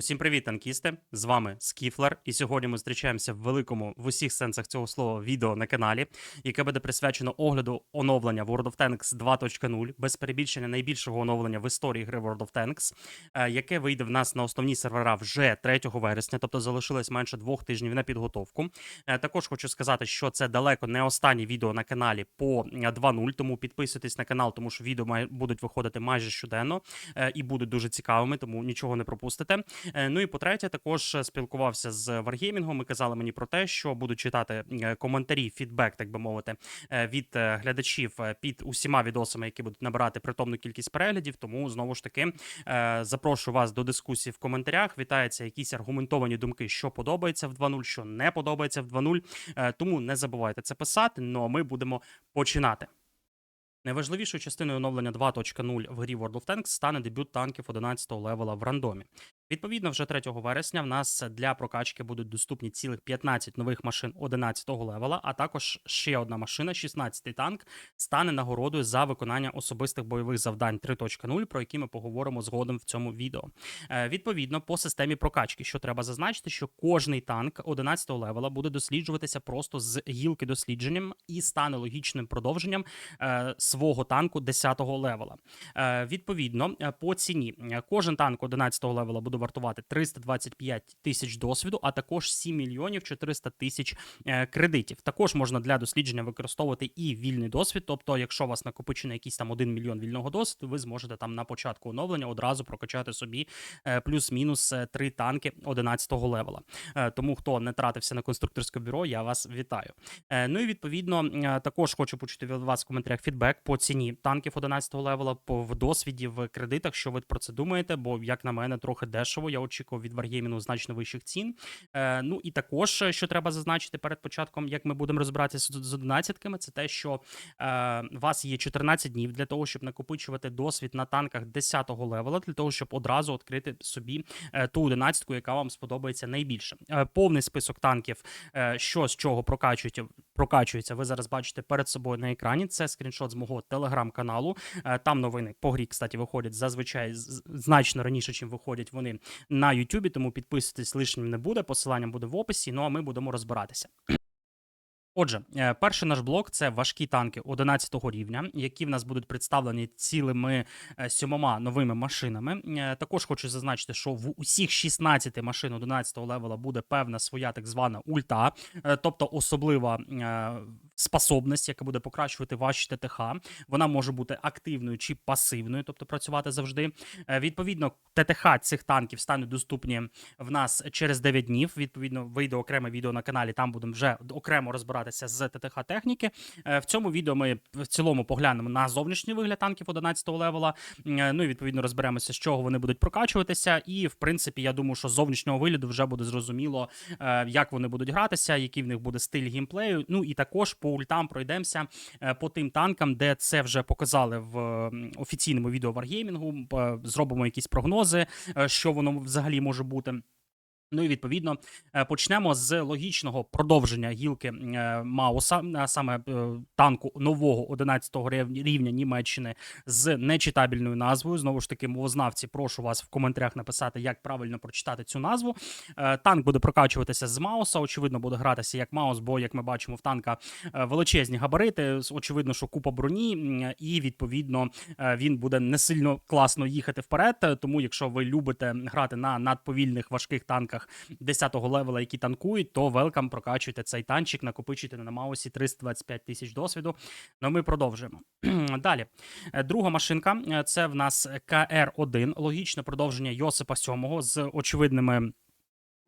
Усім привіт, танкісти! З вами Скіфлер, і сьогодні ми зустрічаємося в великому в усіх сенсах цього слова відео на каналі, яке буде присвячено огляду оновлення World of Tanks 2.0, без перебільшення найбільшого оновлення в історії гри World of Tanks, е, яке вийде в нас на основні сервера вже 3 вересня, тобто залишилось менше двох тижнів на підготовку. Е, Також хочу сказати, що це далеко не останнє відео на каналі по е, 2.0, тому підписуйтесь на канал, тому що відео будуть виходити майже щоденно е, і будуть дуже цікавими, тому нічого не пропустите. Е, Ну і по-третє, також е, спілкувався з Wargaming, і казали мені про те, що буду читати е, коментарі, фідбек, так би мовити, е, від глядачів під усіма відосами, які будуть набирати притомну кількість переглядів. Тому знову ж таки запрошую вас до дискусії в коментарях. Вітаються якісь аргументовані думки, що подобається в 2.0, що не подобається в 2.0. Е, Тому не забувайте це писати. Ну а ми будемо починати. Найважливішою частиною оновлення 2.0 в грі World of Tanks стане дебют танків 11 левела в рандомі. Відповідно, вже 3 вересня в нас для прокачки будуть доступні цілих 15 нових машин 11 левела, а також ще одна машина, 16-й танк, стане нагородою за виконання особистих бойових завдань 3.0, про які ми поговоримо згодом в цьому відео. Е, Відповідно, по системі прокачки, що треба зазначити, що кожний танк 11 левела буде досліджуватися просто з гілки дослідженням і стане логічним продовженням е, свого танку 10 левела. Е, Відповідно, по ціні кожен танк 11 левела буде вартувати 325 тисяч досвіду, а також 7 мільйонів 400 тисяч е, кредитів. Також можна для дослідження використовувати і вільний досвід. Тобто, якщо у вас накопичено якийсь там 1 мільйон вільного досвіду, ви зможете там на початку оновлення одразу прокачати собі е, плюс-мінус е, три танки 11 левела. Е, Тому хто не тратився на конструкторське бюро, я вас вітаю. Е, Ну і відповідно е, також хочу почути від вас в коментарях фідбек по ціні танків 11 левела, по в досвіді в кредитах. Що ви про це думаєте? Бо як на мене, трохи дешево. Я очікував від Wargaming значно вищих цін. Е, Ну і також е, що треба зазначити перед початком, як ми будемо розбиратися з одинадцятками, це те, що е, у вас є 14 днів для того, щоб накопичувати досвід на танках 10 левела, для того, щоб одразу відкрити собі е, ту одинадцятку, яка вам сподобається найбільше. Е, Повний список танків, е, що з чого прокачують, прокачується, ви зараз бачите перед собою на екрані. Це скріншот з мого телеграм-каналу. Е, Там новини по грі, кстати, виходять зазвичай значно раніше, чим виходять вони на Ютубі. Тому підписуйтесь лишнім не буде. Посилання буде в описі. Ну а ми будемо розбиратися. Отже, е, перший наш блок це важкі танки 11 рівня, які в нас будуть представлені цілими е, сьомома новими машинами. Е, Також хочу зазначити, що в усіх 16 машин 11 левела буде певна своя так звана ульта, тобто особлива способність, яка буде покращувати ваші ТТХ. Вона може бути активною чи пасивною, тобто працювати завжди. Відповідно, ТТХ цих танків стануть доступні в нас через 9 днів. Відповідно, вийде окреме відео на каналі. Там будемо вже окремо розбиратися з ТТХ техніки. Е, В цьому відео ми в цілому поглянемо на зовнішній вигляд танків 11 левела. Е, Ну і відповідно розберемося, з чого вони будуть прокачуватися. І в принципі, я думаю, що з зовнішнього вигляду вже буде зрозуміло, е, як вони будуть гратися, який в них буде стиль геймплею. Ну і також по ультам пройдемося по тим танкам, де це вже показали в офіційному відео. Е, Зробимо якісь прогнози, що воно взагалі може бути. Ну і відповідно е, почнемо з логічного продовження гілки е, Мауса, саме е, танку нового 11-го рівня Німеччини з нечитабельною назвою. Знову ж таки, мовознавці, прошу вас в коментарях написати, як правильно прочитати цю назву. Танк буде прокачуватися з Мауса. Очевидно, буде гратися як Маус, бо як ми бачимо, в танка величезні габарити. Очевидно, що купа броні, і відповідно він буде не сильно класно їхати вперед. Тому, якщо ви любите грати на надповільних важких танках 10-го левела, які танкують, то велкам прокачуйте цей танчик, накопичуйте на Маусі 325 тисяч досвіду. Ну ми продовжуємо. Далі, Е, друга машинка е, це в нас КР-1, логічне продовження Йосипа 7 з очевидними.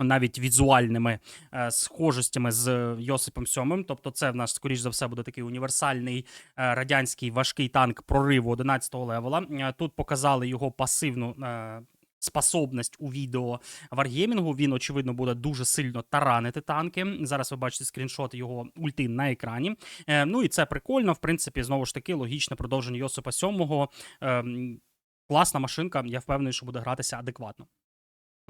Навіть візуальними е, схожостями з Йосипом Сьомим. Тобто, це в нас, скоріш за все, буде такий універсальний е, радянський важкий танк прориву 11-го левела. Е, Тут показали його пасивну. е, Способність у відео варгеймінгу. Він, очевидно, буде дуже сильно таранити танки. Зараз ви бачите скріншот його ульти на екрані. Е, ну і це прикольно. В принципі, знову ж таки, логічне продовження Йосипа 7. Е, класна машинка. Я впевнений, що буде гратися адекватно.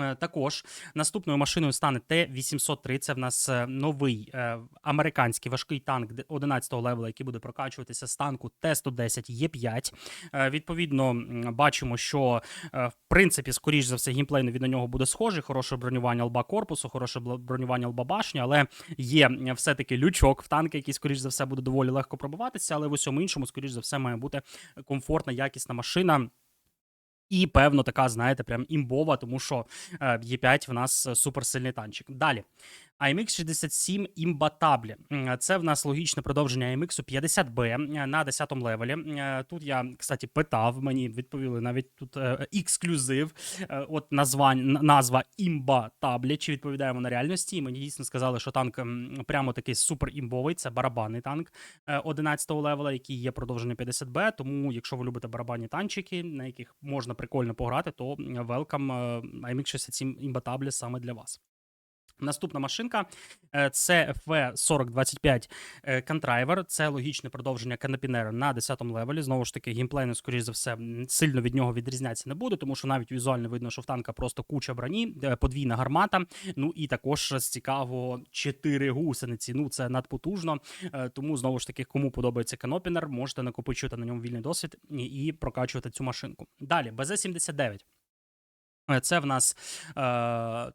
Е, Також наступною машиною стане Т-803. Це в нас е, новий е, американський важкий танк 11-го левела, який буде прокачуватися з танку Т-110 Є5. Е, Відповідно, бачимо, що в принципі, скоріш за все, геймплейно від на нього буде схожий. Хороше бронювання лба корпусу, хороше бронювання лба башні, але є все-таки лючок в танки, який, скоріш за все, буде доволі легко пробиватися, але в усьому іншому, скоріш за все, має бути комфортна, якісна машина. І певно, така, знаєте, прям імбова, тому що е, Є5 в нас е, суперсильний танчик. Далі. AMX 67 імбатаблі. Це в нас логічне продовження AMX 50B е, на 10 левелі. Е, Тут я, кстати, питав, мені відповіли навіть тут е, ексклюзив. Е, От названь, назва імбатаблі, чи відповідаємо на реальності. І мені дійсно сказали, що танк прямо такий супер імбовий. Це барабанний танк е, 11 левела, який є продовження 50B. Тому, якщо ви любите барабанні танчики, на яких можна прикольно пограти, то е, AMX 67 імбатаблі саме для вас. Наступна машинка е, це FV4025 е, Contriver. Це логічне продовження Canopinera на 10 левелі. Знову ж таки, геймплейно, скоріш за все, сильно від нього відрізнятися не буде, тому що навіть візуально видно, що в танка просто куча броні, е, подвійна гармата. Ну і також з цікавого 4 гусениці. Ну це надпотужно. Е, Тому знову ж таки, кому подобається Canopiner, можете накопичувати на ньому вільний досвід і прокачувати цю машинку. Далі, БЗ-79. Е, Це в нас е,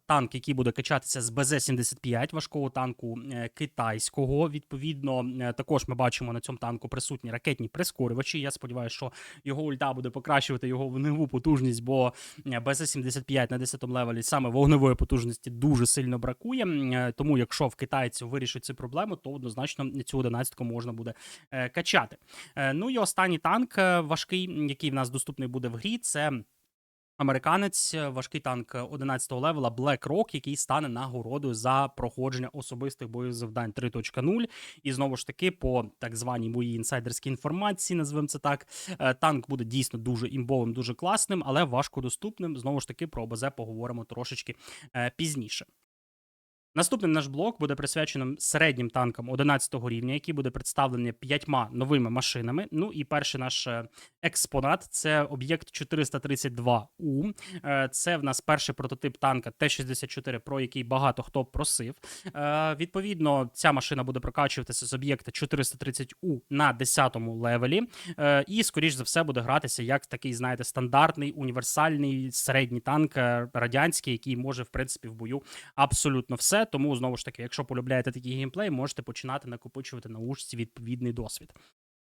танк, який буде качатися з БЗ-75 важкого танку е, китайського. Відповідно, е, також ми бачимо на цьому танку присутні ракетні прискорювачі. Я сподіваюся, що його ульта буде покращувати його вогневу потужність, бо е, БЗ-75 на 10 левелі саме вогневої потужності дуже сильно бракує. Тому, якщо в китайців вирішить цю проблему, то однозначно цю 11 можна буде качати. Ну і останній танк важкий, який в нас доступний буде в грі, це. Американець, е, важкий танк 11-го левела Black Rock, який стане нагородою за проходження особистих бойових завдань 3.0. І знову ж таки, по так званій моїй інсайдерській інформації, називаємо це так. е, Танк буде дійсно дуже імбовим, дуже класним, але важкодоступним. Знову ж таки, про ОБЗ поговоримо трошечки е, пізніше. Наступний наш блок буде присвяченим середнім танкам 11-го рівня, який буде представлений п'ятьма новими машинами. Ну і перший наш е, експонат це об'єкт 432У. Е, Це в нас перший прототип танка Т-64, про який багато хто просив. Е, Відповідно, ця машина буде прокачуватися з об'єкта 430У на 10-му левелі. І, скоріш за все, буде гратися як такий, знаєте, стандартний універсальний середній танк радянський, який може, в принципі, в бою абсолютно все. Тому знову ж таки, якщо полюбляєте такий геймплей, можете починати накопичувати на ушці відповідний досвід.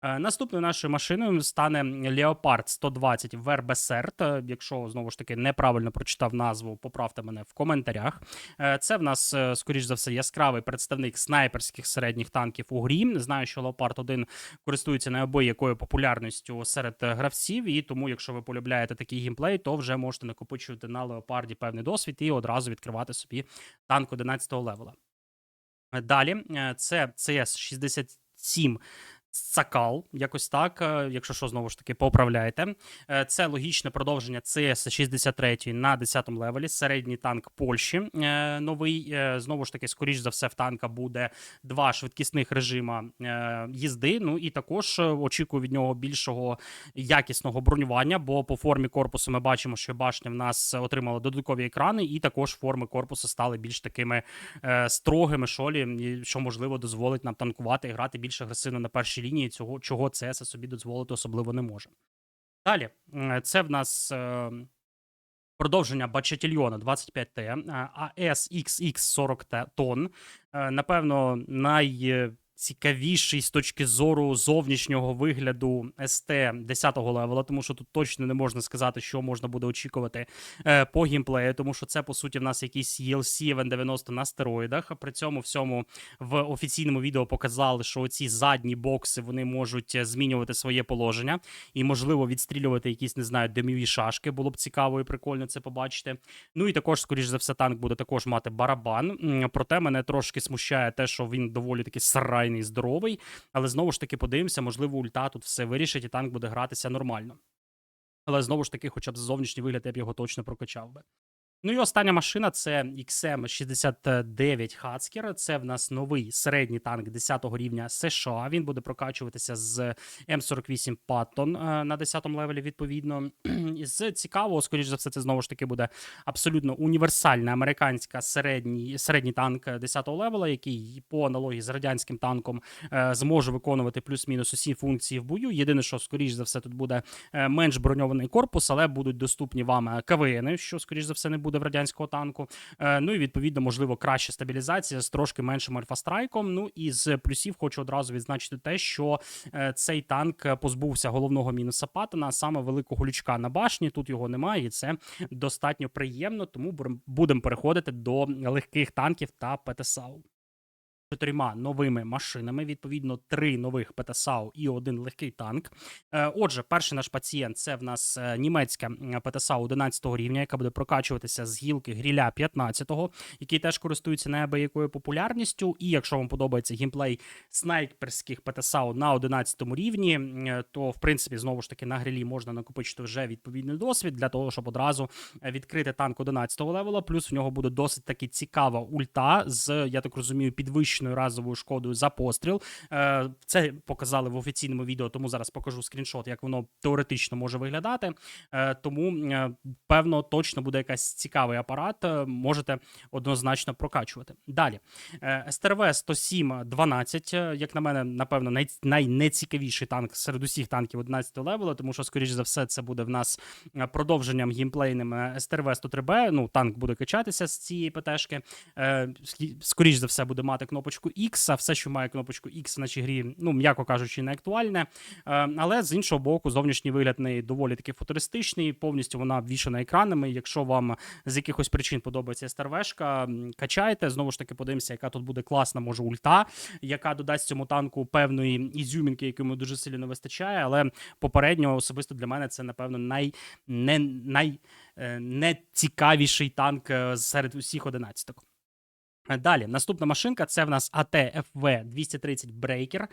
Е, Наступною нашою машиною стане Leopard 120 Вербесерт. Е, Якщо знову ж таки неправильно прочитав назву, поправте мене в коментарях. Е, Це в нас, скоріш за все, яскравий представник снайперських середніх танків у грі. Знаю, що Leopard 1 користується неабиякою популярністю серед гравців, і тому, якщо ви полюбляєте такий геймплей, то вже можете накопичувати на Leopard певний досвід і одразу відкривати собі танк 11-го левела. Далі це CS 67 Сакал, якось так, е, якщо що, знову ж таки, поправляєте. Е, Це логічне продовження CS 63 на 10 левелі, середній танк Польщі е, новий. Знову ж таки, скоріш за все, в танка буде два швидкісних режима їзди. Ну і також очікую від нього більшого якісного бронювання, бо по формі корпусу ми бачимо, що башня в нас отримала додаткові екрани, і також форми корпусу стали більш такими строгими шолі, що можливо дозволить нам танкувати і грати більш агресивно на першій лінії. Цього чого ЦС собі дозволити особливо не може. Далі, це в нас. е, Продовження Бачатільйона 25Т, е, ASXX 40 тонн. Напевно, Напевно, найцікавіший з точки зору зовнішнього вигляду СТ 10-го левела, тому що тут точно не можна сказати, що можна буде очікувати е, по геймплею, тому що це, по суті, в нас якийсь ELC Event 90 на стероїдах. При цьому всьому в офіційному відео показали, що ці задні бокси вони можуть змінювати своє положення і, можливо, відстрілювати якісь, не знаю, димові шашки. Було б цікаво і прикольно це побачити. Ну і також, скоріш за все, танк буде також мати барабан. Проте мене трошки смущає те, що він доволі таки сарайний, здоровий. Але знову ж таки подивимося, можливо, ульта тут все вирішить, і танк буде гратися нормально. Але знову ж таки, хоча б за зовнішній вигляд, я б його точно прокачав би. Ну і остання машина це XM69 Husky. Це в нас новий середній танк 10-го рівня США. Він буде прокачуватися з М48 Patton е, на 10-му левелі, відповідно. І з цікавого, скоріш за все, це знову ж таки буде абсолютно універсальна американська середній, середній танк 10-го левела, який по аналогії з радянським танком е, зможе виконувати плюс-мінус усі функції в бою. Єдине, що скоріш за все тут буде е, менш броньований корпус, але будуть доступні вам КВН, що скоріш за все не буде в радянського танку. Е, Ну і відповідно, можливо, краща стабілізація з трошки меншим альфа-страйком. Ну і з плюсів хочу одразу відзначити те, що е, цей танк позбувся головного мінуса Паттона, а саме великого лючка на башні. Тут його немає, і це достатньо приємно. Тому будемо переходити до легких танків та ПТСАУ. Чотирма новими машинами, відповідно, три нових ПТСАУ і один легкий танк. Е, Отже, перший наш пацієнт це в нас е, німецька ПТСАУ 11 рівня, яка буде прокачуватися з гілки гріля 15-го, який теж користується неабиякою популярністю. І якщо вам подобається геймплей снайперських ПТСАУ на 11 рівні, е, то в принципі знову ж таки на грилі можна накопичити вже відповідний досвід для того, щоб одразу відкрити танк 11 левела. Плюс в нього буде досить таки цікава ульта з, я так розумію, підвищеною разовою шкодою за постріл. Е, Це показали в офіційному відео, тому зараз покажу скріншот, як воно теоретично може виглядати. Е, Тому, е, певно, точно буде якийсь цікавий апарат. Можете однозначно прокачувати. Далі. СТРВ 107 12, е, як на мене, напевно, най- найнецікавіший танк серед усіх танків 11 левела, тому що, скоріш за все, це буде в нас продовженням геймплейним е, СТРВ 103Б. Ну, танк буде качатися з цієї ПТшки. Скоріш за все, буде мати кнопочку X, а все, що має кнопочку X в нашій грі, ну, м'яко кажучи, не актуальне. Е, Але з іншого боку, зовнішній вигляд неї доволі таки футуристичний, повністю вона обвішана екранами. Якщо вам з якихось причин подобається СТРВшка, м, качайте. Знову ж таки, подивимося, яка тут буде класна, може, ульта, яка додасть цьому танку певної ізюмінки, якої йому дуже сильно не вистачає. Але попередньо особисто для мене це, напевно, най, не, най, е, нецікавіший танк е, серед усіх одинадцяток. Далі, наступна машинка це в нас АТ FV 230 Breaker.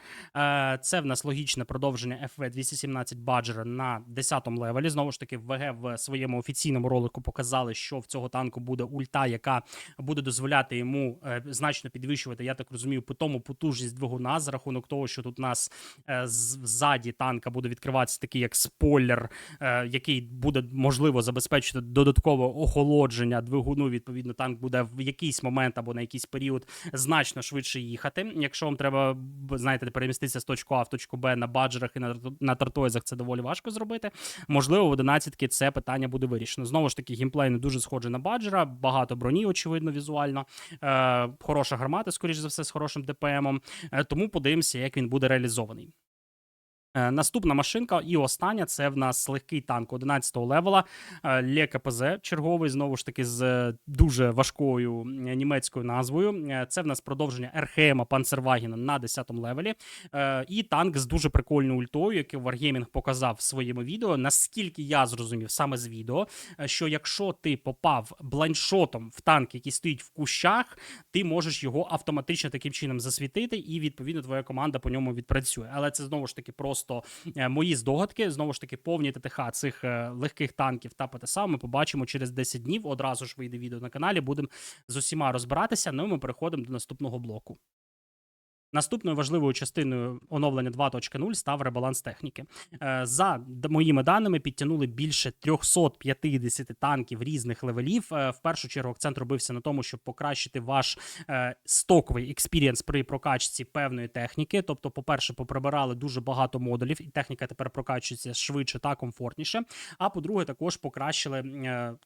Це в нас логічне продовження FV 217 Badger на 10 левелі. Знову ж таки, ВГ в своєму офіційному ролику показали, що в цього танку буде ульта, яка буде дозволяти йому е, значно підвищувати, я так розумію, по тому потужність двигуна за рахунок того, що тут у нас е, ззаді танка буде відкриватися такий як спойлер, е, який буде можливо забезпечити додаткове охолодження двигуну. Відповідно, танк буде в якийсь момент або на якийсь період значно швидше їхати. Якщо вам треба, знаєте, переміститися з точки А в точку Б на баджерах і на, на тартойзах, це доволі важко зробити. Можливо, в 11 це питання буде вирішено. Знову ж таки, геймплей не дуже схожий на баджера, багато броні, очевидно, візуально. Е, хороша гармата, скоріш за все, з хорошим ДПМом. Е, тому подивимося, як він буде реалізований. Е, Наступна машинка і остання це в нас легкий танк 11-го левела. е, Ле КПЗ черговий, знову ж таки, з е, дуже важкою німецькою назвою. Е, Це в нас продовження РХМ Панцервагена на 10-му левелі. Е, І танк з дуже прикольною ультою, який Wargaming показав в своєму відео. Наскільки я зрозумів саме з відео, е, що якщо ти попав блайншотом в танк, який стоїть в кущах, ти можеш його автоматично таким чином засвітити, і відповідно твоя команда по ньому відпрацює. Але це знову ж таки просто е, мої здогадки. Знову ж таки, повні ТТХ цих е, легких танків та ПТСА ми побачимо через 10 днів. Одразу ж вийде відео на каналі. Будемо з усіма розбиратися. Ну і ми переходимо до наступного блоку. Наступною важливою частиною оновлення 2.0 став ребаланс техніки. Е, За моїми даними підтягнули більше 350 танків різних левелів. Е, В першу чергу акцент робився на тому, щоб покращити ваш е, стоковий експірієнс при прокачці певної техніки. Тобто, по-перше, поприбирали дуже багато модулів, і техніка тепер прокачується швидше та комфортніше. А по-друге, також покращили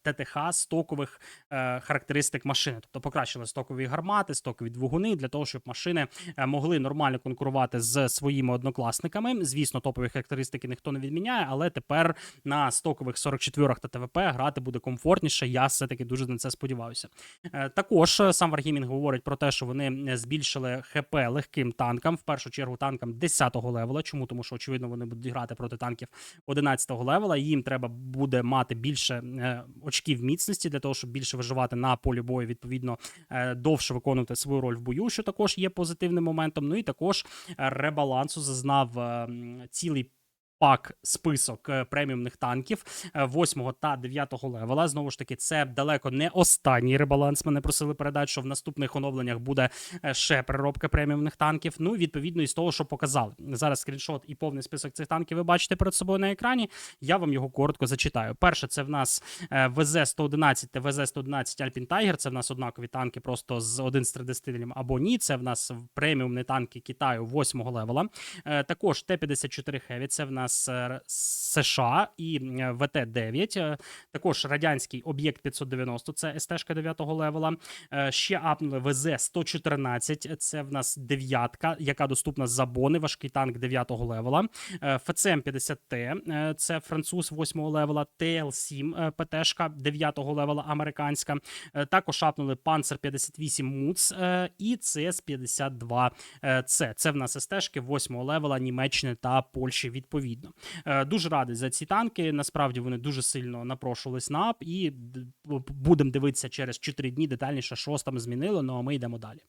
ТТХ стокових характеристик машини, тобто покращили стокові гармати, стокові двигуни для того, щоб машини е, могли нормально конкурувати з своїми однокласниками. Звісно, топові характеристики ніхто не відміняє, але тепер на стокових 44-х та ТВП грати буде комфортніше. Я все-таки дуже на це сподіваюся. Е, Також е, сам Wargaming говорить про те, що вони е, збільшили ХП легким танкам, в першу чергу танкам 10-го левела. Чому? Тому що очевидно вони будуть грати проти танків 11-го левела. Їм треба буде мати більше очків міцності для того, щоб більше виживати на полі бою. Відповідно, довше виконувати свою роль в бою, що також є позитивним моментом. Ну і також е, ребалансу зазнав е, цілий пак список е, преміумних танків 8 та 9 левела. Знову ж таки, це далеко не останній ребаланс. Мене просили передати, що в наступних оновленнях буде е, ще переробка преміумних танків. Ну, відповідно, із того, що показали. Зараз скріншот і повний список цих танків ви бачите перед собою на екрані. Я вам його коротко зачитаю. Перше, це в нас е, ВЗ-111 та ВЗ-111 Alpine Tiger. Це в нас однакові танки, просто з один з тридестилем або ні. Це в нас преміумні танки Китаю 8 левела. Е, Також Т-54 Heavy, це в нас е, США і е, ВТ-9. Е, Також радянський об'єкт 590, це СТ-шка 9 левела. Е, Ще апнули ВЗ-114, це в нас дев'ятка, яка доступна за бони, важкий танк 9 левела. ФЦМ-50Т, е, це француз 8 левела. ТЛ-7 е, ПТ-шка 9 левела американська. Також апнули Panzer 58 МУЦ і ЦС-52 е, Це. Це в нас СТ-шки 8 левела Німеччини та Польщі відповідно. Е, Дуже радий за ці танки. Насправді вони дуже сильно напрошувались на ап, і будемо дивитися через 4 дні детальніше, що там змінило. Ну а ми йдемо далі.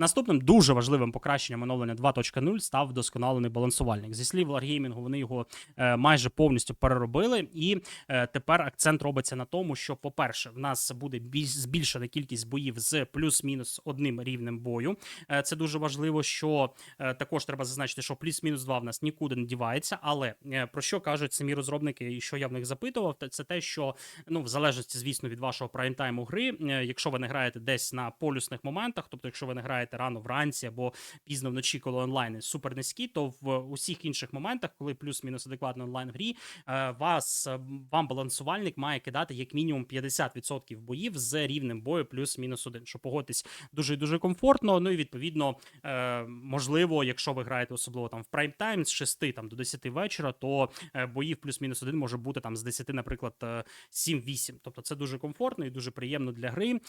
Наступним дуже важливим покращенням оновлення 2.0 став вдосконалений балансувальник. Зі слів Wargaming, вони його е, майже повністю переробили, і е, тепер акцент робиться на тому, що, по-перше, в нас буде більш збільшена кількість боїв з плюс-мінус одним рівнем бою. Е, це дуже важливо. Що також треба зазначити, що плюс-мінус 2 в нас нікуди не дівається. Але про що кажуть самі розробники, і що я в них запитував, це те, що ну в залежності, звісно, від вашого прайм-тайму гри, якщо ви не граєте десь на полюсних моментах, тобто, якщо ви не граєте рано вранці або пізно вночі, коли онлайн супер низькі, то в усіх інших моментах, коли плюс-мінус адекватно онлайн грі, е, вас е, вам балансувальник має кидати як мінімум 50% боїв з рівнем бою плюс-мінус один. Що погодьтесь дуже дуже комфортно. Ну і відповідно, е, можливо, якщо ви граєте особливо там в прайм тайм з 6 там до 10 вечора, то боїв плюс-мінус один може бути там з 10, наприклад, е, 7-8. Тобто це дуже комфортно і дуже приємно для гри,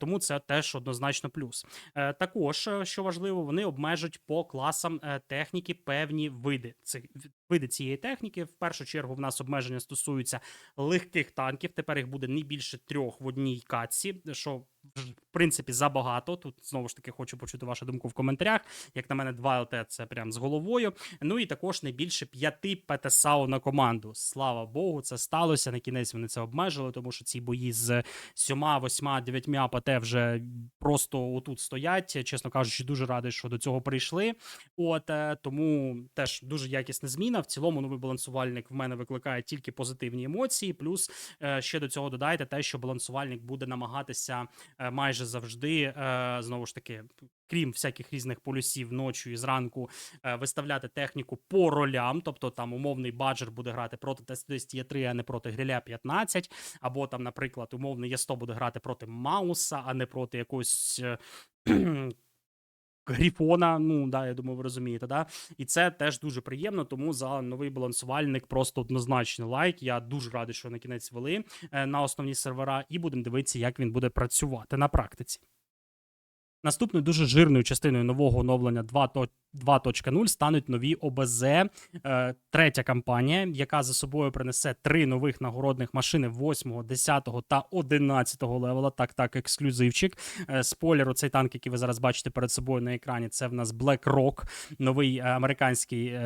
тому це теж однозначно плюс. Е, Також, е, що важливо, вони обмежують по класам е, техніки певні види. Цих види цієї техніки. В першу чергу в нас обмеження стосуються легких танків. Тепер їх буде не більше трьох в одній катці, що в принципі забагато. Тут знову ж таки хочу почути вашу думку в коментарях. Як на мене, 2 ЛТ це прям з головою. Ну і також не більше п'яти ПТСАУ на команду. Слава Богу, це сталося. На кінець вони це обмежили, тому що ці бої з 7, 8, 9 ПТ вже просто отут стоять. Чесно кажучи, дуже радий, що до цього прийшли. От е, тому теж дуже якісна зміна. В цілому новий балансувальник в мене викликає тільки позитивні емоції. Плюс е, ще до цього додайте те, що балансувальник буде намагатися е, майже завжди е, знову ж таки. Крім всяких різних полюсів ночі і зранку виставляти техніку по ролям, тобто там умовний баджер буде грати проти Т-110 Є3, а не проти гриля 15, або там, наприклад, умовний Є100 буде грати проти Мауса, а не проти якогось Грифона, ну да, я думаю, ви розумієте, да. І це теж дуже приємно. Тому за новий балансувальник просто однозначно лайк. Я дуже радий, що на кінець вели е, на основні сервера, і будемо дивитися, як він буде працювати на практиці. Наступною дуже жирною частиною нового оновлення 2.0 2.0 стануть нові ОБЗ. Е, третя кампанія, яка за собою принесе три нових нагородних машини 8, 10 та 11 левела. Так, так, ексклюзивчик. Е, спойлер, оцей танк, який ви зараз бачите перед собою на екрані, це в нас Black Rock, новий е, американський.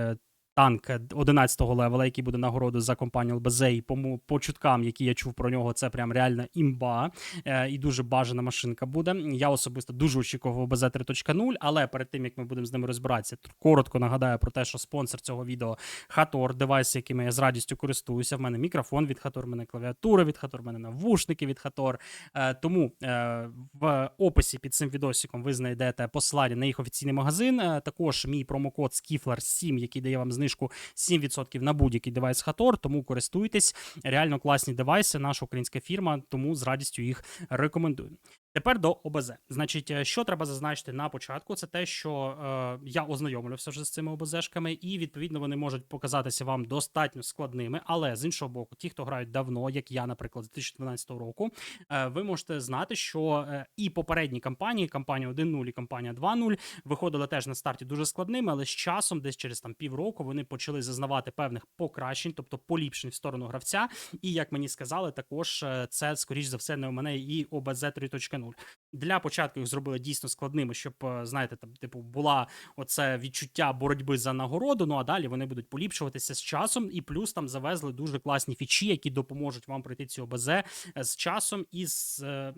Танк 11-го левела, який буде нагороду за компанію ЛБЗ, і по, по чуткам, які я чув про нього, це прям реальна імба е, і дуже бажана машинка буде. Я особисто дуже очікував ОБЗ 3.0, але перед тим як ми будемо з ними розбиратися, коротко нагадаю про те, що спонсор цього відео Хатор, девайс, якими я з радістю користуюся. В мене мікрофон від Хатор, в мене клавіатура від Хатор, в мене навушники від Хатор. Е, тому е, в описі під цим відосиком ви знайдете посилання на їх офіційний магазин. Також мій промокод SKIFLAR7, який дає вам знижку 7% на будь-який девайс Хатор. Тому користуйтесь. Реально класні девайси, наша українська фірма, тому з радістю їх рекомендую. Тепер до ОБЗ. Значить, е, що треба зазначити на початку, це те, що е, я ознайомлювався вже з цими ОБЗшками, і відповідно вони можуть показатися вам достатньо складними. Але з іншого боку, ті, хто грають давно, як я, наприклад, з 2012 року, е, ви можете знати, що е, і попередні кампанії, кампанія 1.0 і кампанія 2.0, виходили теж на старті дуже складними, але з часом, десь через там півроку, вони почали зазнавати певних покращень, тобто поліпшень в сторону гравця. І як мені сказали, також е, це скоріш за все не у мене і ОБЗ 3.0. 0. Для початку їх зробили дійсно складними, щоб, е, знаєте, там, типу, була оце відчуття боротьби за нагороду. Ну а далі вони будуть поліпшуватися з часом, і плюс там завезли дуже класні фічі, які допоможуть вам пройти ці ОБЗ е, з часом і з, е,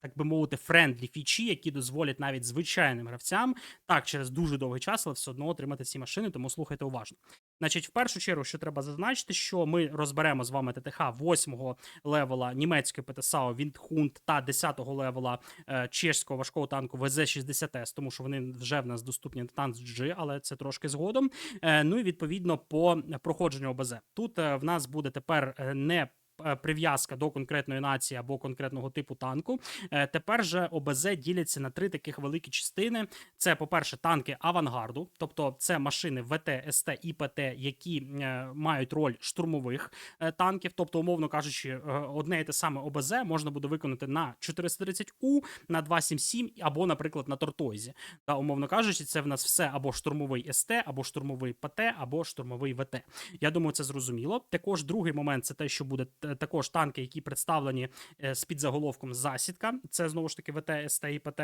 так би мовити, френдлі фічі, які дозволять навіть звичайним гравцям так через дуже довгий час, але все одно отримати ці машини. Тому слухайте уважно. Значить, в першу чергу, що треба зазначити, що ми розберемо з вами ТТХ 8 левела німецької ПТСАО Віндхунд та 10 левела чешського важкого танку ВЗ-60С, тому що вони вже в нас доступні на танк G, але це трошки згодом. Е, ну і відповідно по проходженню ОБЗ. Тут е, в нас буде тепер е, не е, Прив'язка до конкретної нації або конкретного типу танку. Е, Тепер же ОБЗ діляться на три таких великі частини. Це, по-перше, танки авангарду, тобто це машини ВТ, СТ і ПТ, які е, мають роль штурмових е, танків. Тобто, умовно кажучи, е, одне і те саме ОБЗ можна буде виконати на 430У, на 277 або, наприклад, на Тортойзі. Та умовно кажучи, це в нас все або штурмовий СТ, або штурмовий ПТ, або штурмовий ВТ. Я думаю, це зрозуміло. Також другий момент це те, що буде е, також танки, які представлені е, з підзаголовком засідка. Це знову ж таки ВТ, СТ і ПТ.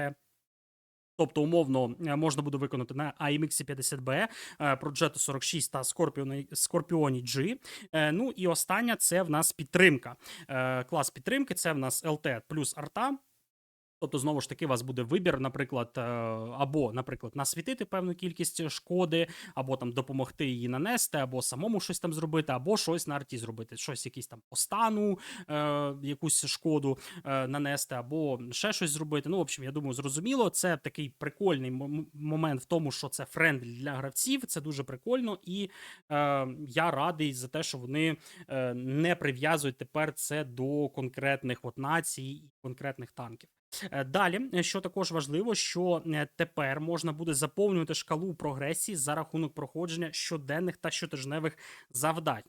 Тобто, умовно, е, можна буде виконати на AMX 50B, е, Progetto 46 та Scorpion, G. Е, Ну і остання це в нас підтримка. Е, Клас підтримки це в нас LT плюс арта. Тобто, знову ж таки, у вас буде вибір, наприклад, е, або, наприклад, насвітити певну кількість шкоди, або там допомогти її нанести, або самому щось там зробити, або щось на арті зробити, щось якийсь там по стану, е, якусь шкоду е, нанести, або ще щось зробити. Ну, в общем, я думаю, зрозуміло. Це такий прикольний момент в тому, що це френдлі для гравців. Це дуже прикольно, і е, я радий за те, що вони е, не прив'язують тепер це до конкретних от націй і конкретних танків. Е, Далі, е, що також важливо, що е, тепер можна буде заповнювати шкалу прогресії за рахунок проходження щоденних та щотижневих завдань.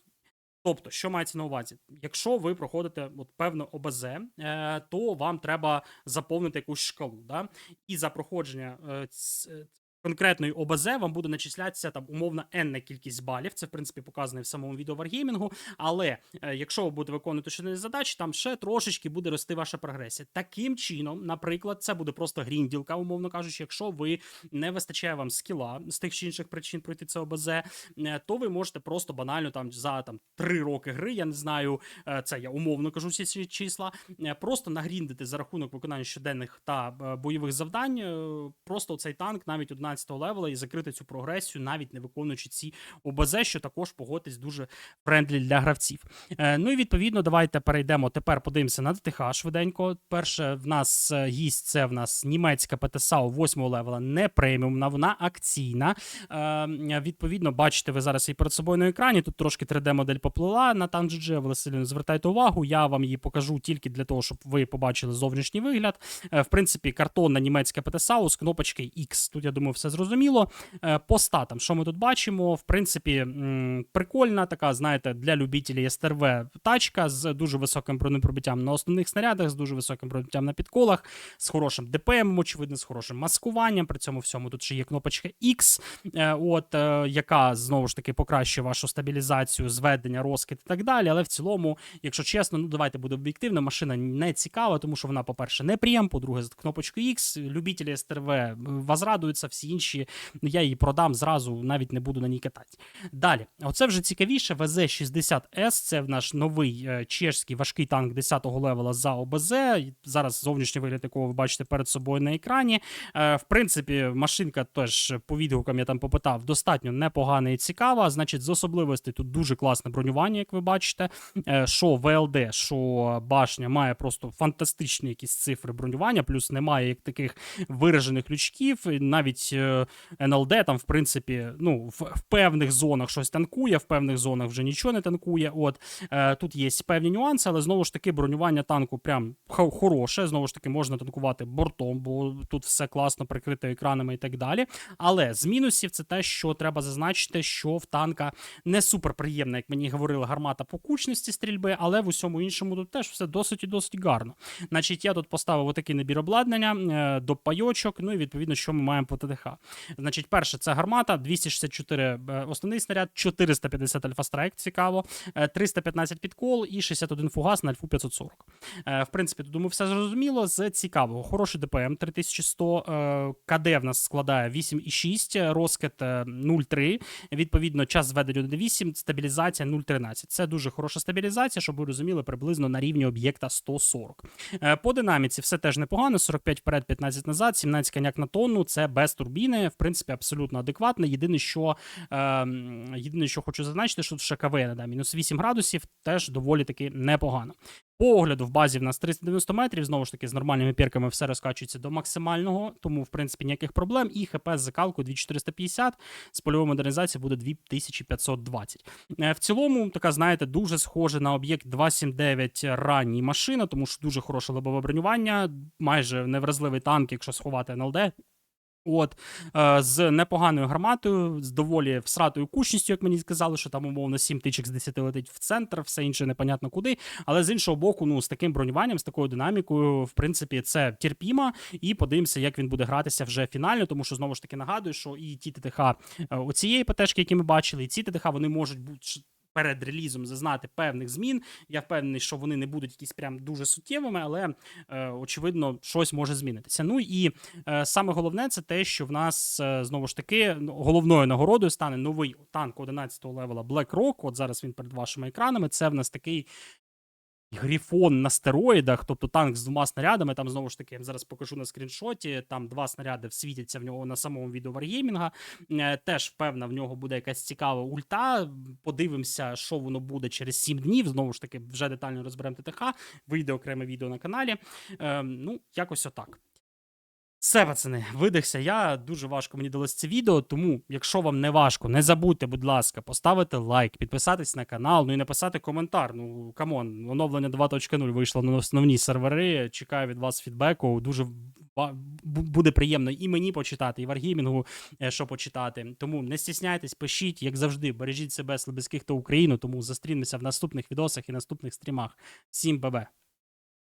Тобто, що мається на увазі? Якщо ви проходите от певне ОБЗ, то вам треба заповнити якусь шкалу. Да? І за проходження конкретної ОБЗ вам буде начислятися там умовна енна кількість балів. Це в принципі показано в самому відео Wargaming, Але е, якщо ви будете виконувати щоденні задачі, там ще трошечки буде рости ваша прогресія. Таким чином, наприклад, це буде просто грінділка, умовно кажучи, якщо ви не вистачає вам скіла з тих чи інших причин пройти це ОБЗ, е, то ви можете просто банально там за там три роки гри, я не знаю, е, це я умовно кажу ці ці числа, просто нагріндити за рахунок виконання щоденних та бойових завдань. Просто цей танк навіть 11 левела і закрити цю прогресію, навіть не виконуючи ці ОБЗ, що також погодьтесь дуже френдлі для гравців. Е, Ну і відповідно, давайте перейдемо. Тепер подивимося на ДТХ швиденько. Перше, в нас е, гість це в нас німецька ПТСАУ 8 левела, не преміумна, вона акційна. Е, Відповідно, бачите ви зараз її перед собою на екрані. Тут трошки 3D-модель поплила на TanGG, сильно звертайте увагу. Я вам її покажу тільки для того, щоб ви побачили зовнішній вигляд. В принципі, картонна німецька ПТСАУ з кнопочки X. Тут я думаю, все зрозуміло. Е, По статам, що ми тут бачимо? В принципі, прикольна така, знаєте, для любителів СТРВ тачка з дуже високим бронепробиттям на основних снарядах, з дуже високим бронепробиттям на підколах, з хорошим ДПМ, очевидно, з хорошим маскуванням. При цьому всьому тут ще є кнопочка X, е, от, е, яка знову ж таки покращує вашу стабілізацію, зведення, розкид і так далі. Але в цілому, якщо чесно, ну давайте буде об'єктивно, машина не цікава, тому що вона, по-перше, не прем, по-друге, з кнопочкою X. Любителі СТРВ возрадуються, всі інші. Я її продам зразу, навіть не буду на ній катати. Далі, оце вже цікавіше. ВЗ-60С, це наш новий е, чешський важкий танк 10-го левела за ОБЗ. Зараз зовнішній вигляд якого ви бачите перед собою на екрані. Е, в принципі, машинка теж по відгукам я там попитав, достатньо непогана і цікава. Значить, з особливостей тут дуже класне бронювання, як ви бачите. Е, що ВЛД, що башня має просто фантастичні якісь цифри бронювання, плюс немає як таких виражених лючків. Навіть НЛД там, в принципі, ну, в, в певних зонах щось танкує, в певних зонах вже нічого не танкує. От е, тут є певні нюанси, але знову ж таки бронювання танку прям хороше. Знову ж таки, можна танкувати бортом, бо тут все класно прикрито екранами і так далі. Але з мінусів це те, що треба зазначити, що в танка не супер приємна, як мені говорили, гармата по кучності стрільби, але в усьому іншому тут теж все досить і досить гарно. Значить, я тут поставив отакий набір обладнання е, до пайочок. Ну і відповідно, що ми маємо по Значить, перше, це гармата, 264 е, основний снаряд, 450 альфа-страйк, цікаво, е, 315 підкол і 61 фугас на альфу 540. Е, В принципі, думаю, все зрозуміло. З цікавого, хороший ДПМ 3100, е, КД в нас складає 8,6, розкид е, 0,3, відповідно, час зведення 1,8, стабілізація 0,13. Це дуже хороша стабілізація, щоб ви розуміли, приблизно на рівні об'єкта 140. Е, По динаміці все теж непогано: 45 вперед, 15 назад, 17 коняк на тонну. Це без турбіни, в принципі, абсолютно адекватно. Єдине, що е, єдине, що хочу зазначити, що ще КВН, да, мінус 8 градусів, теж доволі таки непогано. По огляду в базі в нас 390 метрів. Знову ж таки, з нормальними пірками все розкачується до максимального, тому в принципі ніяких проблем. І ХП з закалкою 2450, з польовою модернізацією буде 2520. Е, В цілому, така, знаєте, дуже схоже на об'єкт 279 ранній машина, тому що дуже хороше лобове бронювання, майже невразливий танк, якщо сховати НЛД. От е, з непоганою гарматою, з доволі всратою кучністю, як мені сказали, що там умовно 7 тичок з 10 летить в центр, все інше непонятно куди. Але з іншого боку, ну з таким бронюванням, з такою динамікою, в принципі, це терпімо. І подивимося, як він буде гратися вже фінально, тому що знову ж таки нагадую, що і ті ТТХ е, оцієї ПТшки, які ми бачили, і ці ТТХ вони можуть бути. Перед релізом зазнати певних змін. Я впевнений, що вони не будуть якісь прям дуже суттєвими, але е, очевидно щось може змінитися. Ну і е, саме головне це те, що в нас е, знову ж таки ну, головною нагородою стане новий танк 11 левела Black Rock. От зараз він перед вашими екранами. Це в нас такий. Грифон на стероїдах, тобто танк з двома снарядами. Там знову ж таки я зараз покажу на скріншоті. Там два снаряди світяться в нього на самому відео. Е, Теж певна в нього буде якась цікава ульта. Подивимося, що воно буде через 7 днів. Знову ж таки, вже детально розберемо ТТХ. Вийде окреме відео на каналі. Е, ну, якось отак. Все, пацани, видихся. Я дуже важко мені далось це відео. Тому, якщо вам не важко, не забудьте, будь ласка, поставити лайк, підписатись на канал, ну і написати коментар. Ну камон, оновлення 2.0 вийшло на основні сервери. Чекаю від вас фідбеку. Дуже буде приємно і мені почитати, і Варгімінгу, е, що почитати. Тому не стісняйтесь, пишіть, як завжди, бережіть себе, слабських та Україну. Тому зустрінемося в наступних відосах і наступних стрімах. Всім бебе.